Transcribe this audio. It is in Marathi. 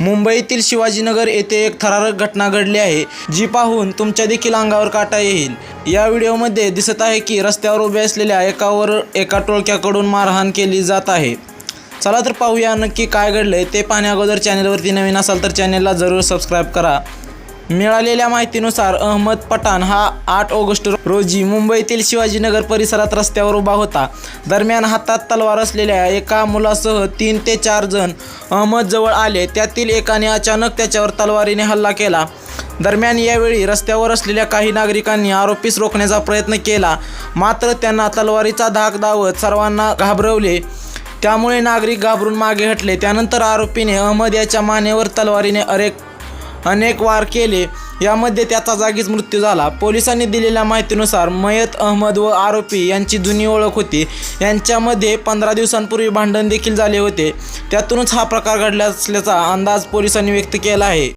मुंबईतील शिवाजीनगर येथे एक थरारक घटना घडली आहे जी पाहून तुमच्या देखील अंगावर काटा येईल. या व्हिडिओमध्ये दिसत आहे की रस्त्यावर उभे असलेल्या एकावर एका टोळक्याकडून मारहाण केली जात आहे. चला तर पाहूया नक्की काय घडलंय ते पाहण्याअगोदर चॅनलवरती नवीन असाल तर चॅनलला जरूर सबस्क्राईब करा. मिळालेल्या माहितीनुसार अहमद पठाण हा आठ ऑगस्ट रोजी मुंबईतील शिवाजीनगर परिसरात रस्त्यावर उभा होता. दरम्यान हातात तलवार असलेल्या एका मुलासह तीन ते चार जण अहमद जवळ आले. त्यातील एकाने अचानक त्याच्यावर तलवारीने हल्ला केला. दरम्यान यावेळी रस्त्यावर असलेल्या काही नागरिकांनी आरोपीस रोखण्याचा प्रयत्न केला. मात्र त्यांना तलवारीचा धाक दावत सर्वांना घाबरवले. त्यामुळे नागरिक घाबरून मागे हटले. त्यानंतर आरोपीने अहमद याच्या मानेवर तलवारीने अरेक अनेक वार केले. यामध्ये त्याचा जागीच मृत्यू झाला. पोलिसांनी दिलेल्या माहितीनुसार मयत अहमद व आरोपी यांची जुनी ओळख होती. यांच्यामध्ये पंधरा दिवसांपूर्वी भांडण देखील झाले होते. त्यातूनच हा प्रकार घडला असल्याचा अंदाज पोलिसांनी व्यक्त केला आहे.